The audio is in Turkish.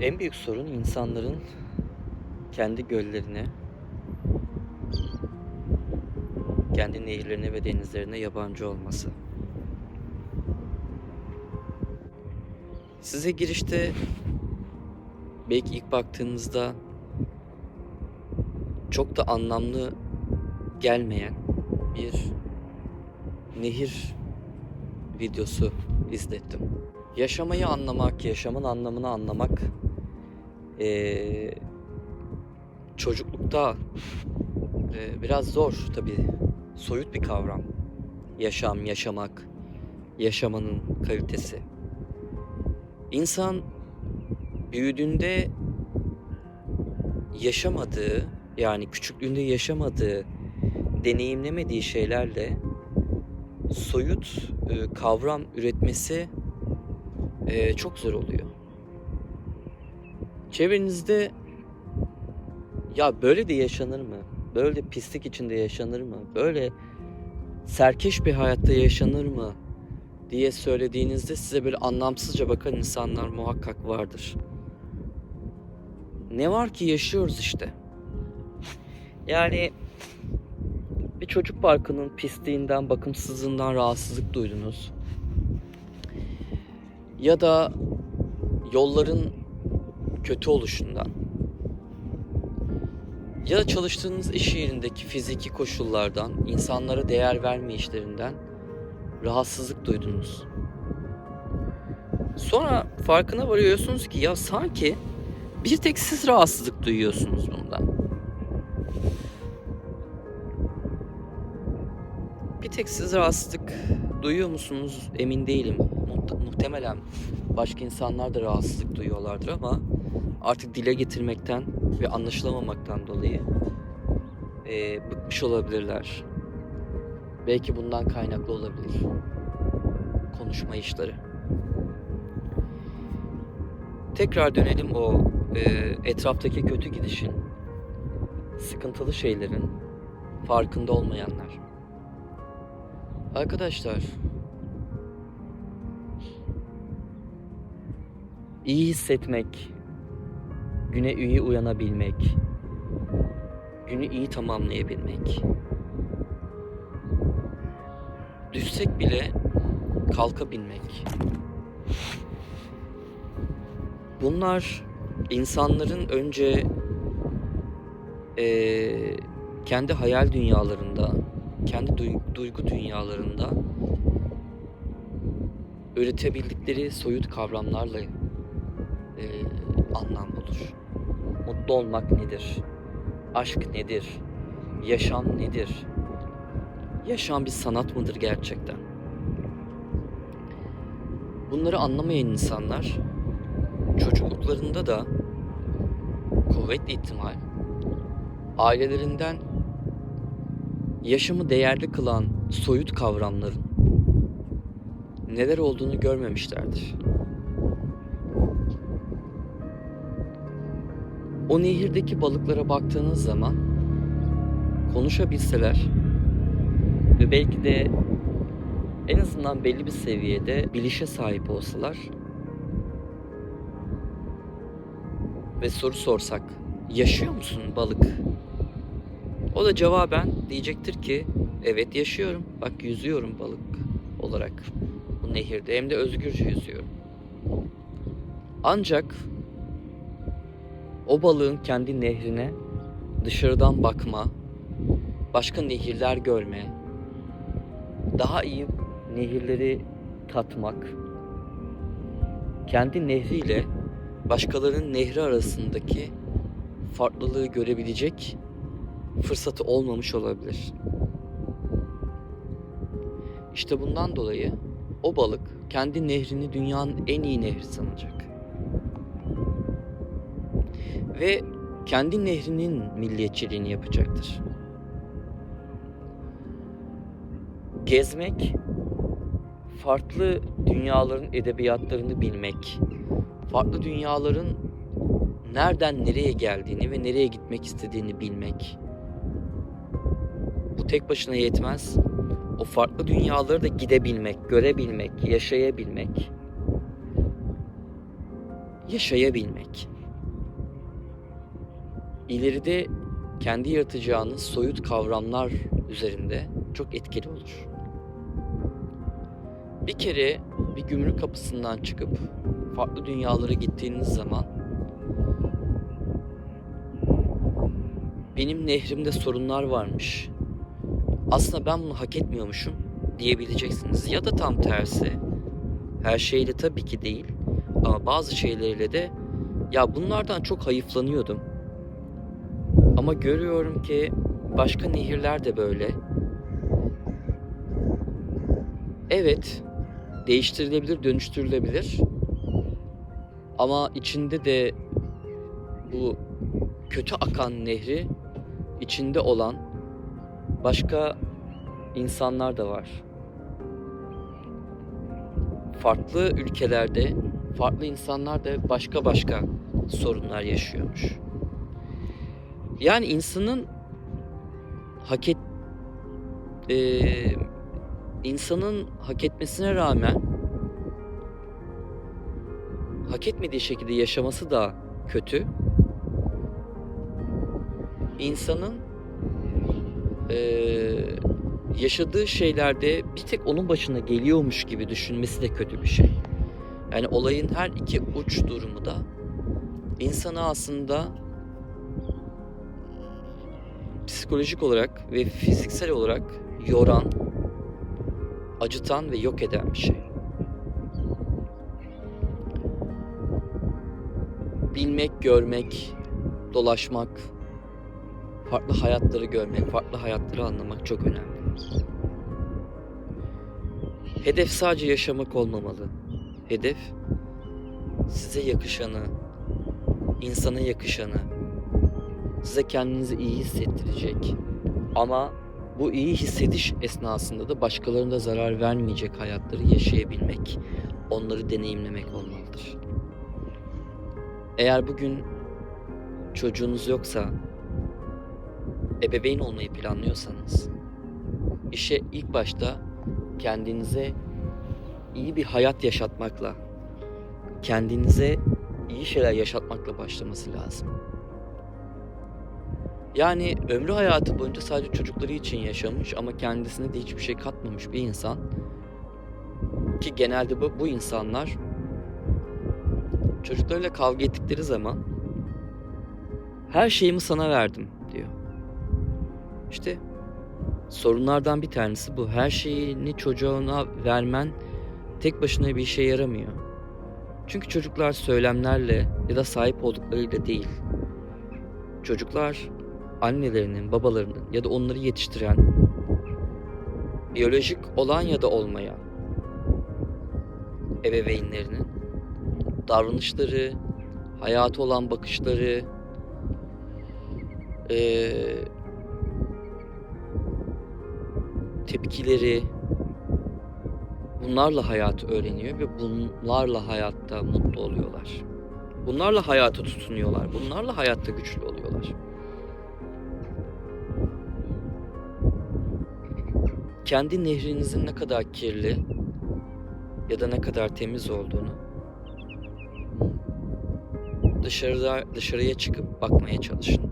En büyük sorun insanların kendi göllerine, kendi nehirlerine ve denizlerine yabancı olması. Size girişte belki ilk baktığınızda çok da anlamlı gelmeyen bir nehir videosu izlettim. Yaşamayı anlamak, yaşamın anlamını anlamak eee, çocuklukta eee, biraz zor tabi soyut bir kavram. Yaşam, yaşamak, yaşamanın kalitesi. İnsan büyüdüğünde yaşamadığı yani küçüklüğünde yaşamadığı, deneyimlemediği şeylerle soyut e, kavram üretmesi e, çok zor oluyor. Çevrenizde ya böyle de yaşanır mı? Böyle pislik içinde yaşanır mı? Böyle serkeş bir hayatta yaşanır mı? diye söylediğinizde size böyle anlamsızca bakan insanlar muhakkak vardır. Ne var ki yaşıyoruz işte. Yani bir çocuk parkının pisliğinden, bakımsızlığından rahatsızlık duydunuz. Ya da yolların kötü oluşundan. Ya da çalıştığınız iş yerindeki fiziki koşullardan, insanlara değer verme işlerinden rahatsızlık duydunuz. Sonra farkına varıyorsunuz ki ya sanki bir tek siz rahatsızlık duyuyorsunuz bundan. Bir tek siz rahatsızlık duyuyor musunuz emin değilim. Muht- muhtemelen başka insanlar da rahatsızlık duyuyorlardır ama artık dile getirmekten ve anlaşılamamaktan dolayı eee, bıkmış olabilirler. Belki bundan kaynaklı olabilir. Konuşma işleri. Tekrar dönelim o eee, etraftaki kötü gidişin, sıkıntılı şeylerin farkında olmayanlar. Arkadaşlar iyi hissetmek, güne iyi uyanabilmek, günü iyi tamamlayabilmek. Düşsek bile kalkabilmek. Bunlar insanların önce eee, kendi hayal dünyalarında, kendi duy- duygu dünyalarında üretebildikleri soyut kavramlarla eee, anlam bulur. Mutlu olmak nedir? Aşk nedir? Yaşam nedir? Yaşam bir sanat mıdır gerçekten? Bunları anlamayan insanlar çocukluklarında da kuvvetli ihtimal ailelerinden yaşamı değerli kılan soyut kavramların neler olduğunu görmemişlerdir. O nehirdeki balıklara baktığınız zaman konuşabilseler ve belki de en azından belli bir seviyede bilişe sahip olsalar ve soru sorsak yaşıyor musun balık? O da cevaben diyecektir ki evet yaşıyorum. Bak yüzüyorum balık olarak bu nehirde hem de özgürce yüzüyorum. Ancak o balığın kendi nehrine dışarıdan bakma, başka nehirler görme, daha iyi nehirleri tatmak, kendi nehriyle başkalarının nehri arasındaki farklılığı görebilecek fırsatı olmamış olabilir. İşte bundan dolayı o balık kendi nehrini dünyanın en iyi nehri sanacak. Ve kendi nehrinin milliyetçiliğini yapacaktır. Gezmek, farklı dünyaların edebiyatlarını bilmek, farklı dünyaların nereden nereye geldiğini ve nereye gitmek istediğini bilmek. Bu tek başına yetmez. O farklı dünyaları da gidebilmek, görebilmek, yaşayabilmek. yaşayabilmek. İleride kendi yaratacağınız soyut kavramlar üzerinde çok etkili olur. Bir kere bir gümrük kapısından çıkıp farklı dünyalara gittiğiniz zaman benim nehrimde sorunlar varmış. Aslında ben bunu hak etmiyormuşum diyebileceksiniz. Ya da tam tersi. Her şeyle tabii ki değil. Ama bazı şeylerle de ya bunlardan çok hayıflanıyordum. Ama görüyorum ki başka nehirler de böyle. Evet, değiştirilebilir, dönüştürülebilir. Ama içinde de bu kötü akan nehri içinde olan başka insanlar da var. Farklı ülkelerde farklı insanlar da başka başka sorunlar yaşıyormuş. Yani insanın hak et eee, insanın hak etmesine rağmen hak etmediği şekilde yaşaması da kötü. İnsanın eee, yaşadığı şeylerde bir tek onun başına geliyormuş gibi düşünmesi de kötü bir şey. Yani olayın her iki uç durumu da insanı aslında psikolojik olarak ve fiziksel olarak yoran, acıtan ve yok eden bir şey. Bilmek, görmek, dolaşmak, farklı hayatları görmek, farklı hayatları anlamak çok önemli. Hedef sadece yaşamak olmamalı. Hedef size yakışanı, insana yakışanı, size kendinizi iyi hissettirecek. Ama bu iyi hissediş esnasında da başkalarına zarar vermeyecek hayatları yaşayabilmek, onları deneyimlemek olmalıdır. Eğer bugün çocuğunuz yoksa, ebeveyn olmayı planlıyorsanız, işe ilk başta kendinize iyi bir hayat yaşatmakla, kendinize iyi şeyler yaşatmakla başlaması lazım. Yani ömrü hayatı boyunca sadece çocukları için yaşamış ama kendisine de hiçbir şey katmamış bir insan ki genelde bu, bu insanlar çocuklarıyla kavga ettikleri zaman her şeyimi sana verdim diyor. İşte sorunlardan bir tanesi bu. Her şeyini çocuğuna vermen tek başına bir işe yaramıyor. Çünkü çocuklar söylemlerle ya da sahip olduklarıyla değil. Çocuklar annelerinin, babalarının ya da onları yetiştiren biyolojik olan ya da olmayan ebeveynlerinin davranışları, hayata olan bakışları, eee, tepkileri bunlarla hayatı öğreniyor ve bunlarla hayatta mutlu oluyorlar. Bunlarla hayata tutunuyorlar. Bunlarla hayatta güçlü oluyorlar. Kendi nehrinizin ne kadar kirli ya da ne kadar temiz olduğunu dışarıda dışarıya çıkıp bakmaya çalışın.